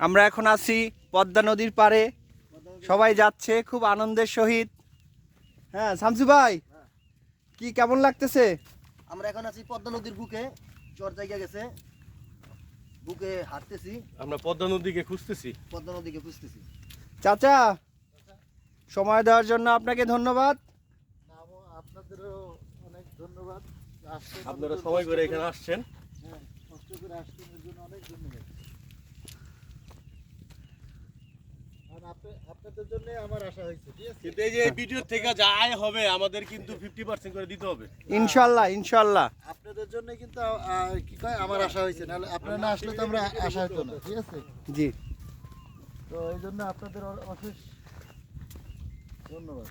আমরা এখন আছি পদ্মা নদীর পারে সবাই যাচ্ছে খুব আনন্দের সহিত। হ্যাঁ শামসু ভাই কি কেমন লাগতেছে? আমরা এখন আছি পদ্মা নদীর বুকে চর জায়গা গেছে। বুকে হাঁটতেছি। আমরা পদ্মা নদীকে খুঁজতেছি। পদ্মা নদীকে খুঁজতেছি। চাচা সময় দেওয়ার জন্য আপনাকে ধন্যবাদ। আপনাদেরও অনেক ধন্যবাদ আপনারা সময় করে এখানে আসছেন। হ্যাঁ, কষ্ট করে আসছেন জন্য অনেক ধন্যবাদ আর আপনি- আপনাদের জন্য আমার আশা হয়েছে ঠিক আছে? কিন্তু এই যে এই ভিডিও থেকে যা আয় হবে আমাদের কিন্তু ফিফটি পার্সেন্ট করে দিতে হবে। ইনশাল্লাহ ইনশাল্লাহ। আপনাদের জন্য কিন্তু কি কয় আমার আশা হয়েছে নাহলে আপনারা না আসলে তো আমরা আশা হতো না ঠিক আছে? জি। তো এই জন্য আপনাদের অশেষ ধন্যবাদ।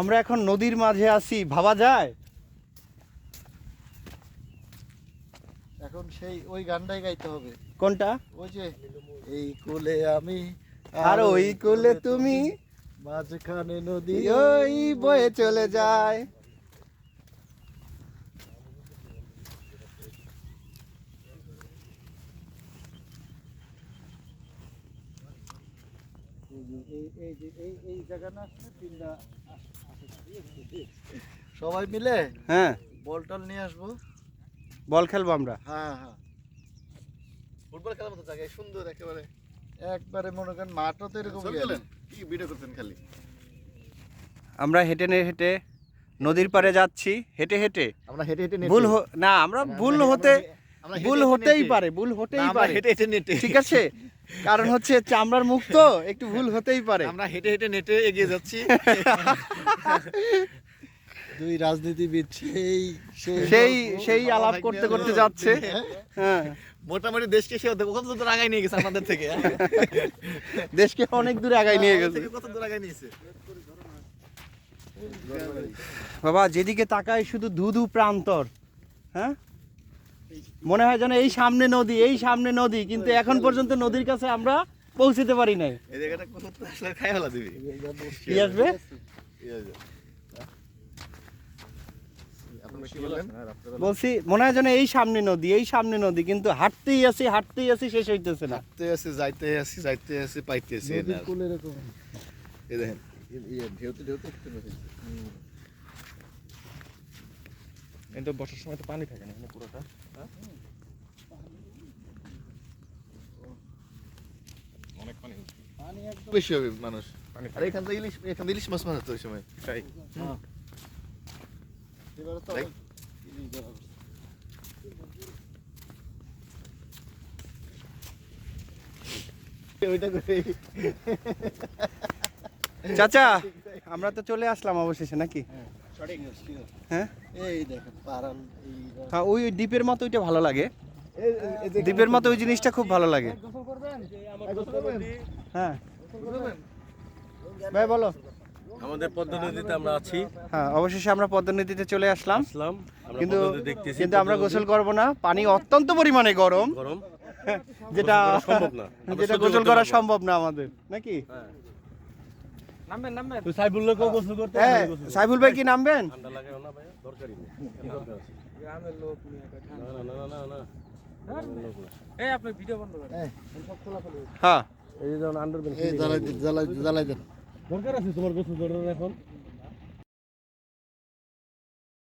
আমরা এখন নদীর মাঝে আছি ভাবা যায়? এখন সেই ওই গানটাই গাইতে হবে। কোনটা? ওই যে এই কোলে আমি আর ওই কোলে তুমি মাঝখানে নদী ওই বয়ে চলে যায়? সবাই মিলে হ্যাঁ। বল টল নিয়ে আসব। বল খেলব আমরা। হ্যাঁ হ্যাঁ। ফুটবল খেলার মতো জায়গায় সুন্দর একেবারে। একবারে মনে করেন মাঠও তো এরকম কি ভিডিও করতেন খালি? আমরা হেঁটে হেঁটে নদীর পাড়ে যাচ্ছি হেঁটে হেঁটে। আমরা হেঁটে হেঁটে ভুল হ- না আমরা ভুল হতে ভুল হতেই পারে ভুল হতেই পারে। হেঁটে হেঁটে নেটে। ঠিক আছে? কারণ হচ্ছে চামড়ার মুখ তো একটু ভুল হতেই পারে। আমরা হেঁটে হেঁটে নেটে এগিয়ে যাচ্ছি। দুই রাজনীতিবিদ সেই সেই সেই আলাপ করতে করতে যাচ্ছে। হ্যাঁ। মোটামুটি দেশকে সে কত দূর আগায় নিয়ে গেছে আমাদের থেকে? দেশকে অনেক দূরে আগায় নিয়ে গেছে। কত দূর আগায় নিয়েছে? বাবা যেদিকে তাকাই শুধু ধুধু প্রান্তর হ্যাঁ? মনে হয় যেন এই সামনে নদী এই সামনে নদী কিন্তু এখন পর্যন্ত নদীর কাছে আমরা পৌঁছতে পারি নাই। এই জায়গাটা কত আসলে খাই ফেলা দিবি? কি আসবে? বলছি মনে হয় যেন এই সামনে নদী এই সামনে নদী কিন্তু হাঁটতেই আছি হাঁটতেই আছি শেষ হইতেছে না। হাঁটতে আসি যাইতে আসি যাইতে আসি পাইতে আসি এই দেখেন ইয়ে ঢেউতে বর্ষার সময় তো পানি থাকে না এখানে পুরোটা। অনেক পানি পানি একদম বেশি হবে মানুষ। পানি আর এখান থেকে ইলিশ এখান থেকে ইলিশ মাছ মাছ হতো ওই সময়। তাই? এবারে তো চাচা আমরা তো চলে আসলাম অবশেষে নাকি। হ্যাঁ এই দেখেন হ্যাঁ ওই ওই দ্বীপের মতো ওইটা ভালো লাগে। দ্বীপের মতো ওই জিনিসটা খুব ভালো লাগে। হ্যাঁ। ভাই বলো। আমাদের পদ্মা নদীতে আমরা আছি। হ্যাঁ অবশেষে আমরা পদ্মা নদীতে চলে আসলাম। আসলাম কিন্তু কিন্তু আমরা গোসল করব না। পানি অত্যন্ত পরিমাণে গরম। গরম। যেটা সম্ভব না। যেটা গোসল করা সম্ভব না আমাদের নাকি? হ্যাঁ। করতে। সাইফুল ভাই কি নামবেন? হ্যাঁ। দরকার আছে তোমার গোসল করার এখন?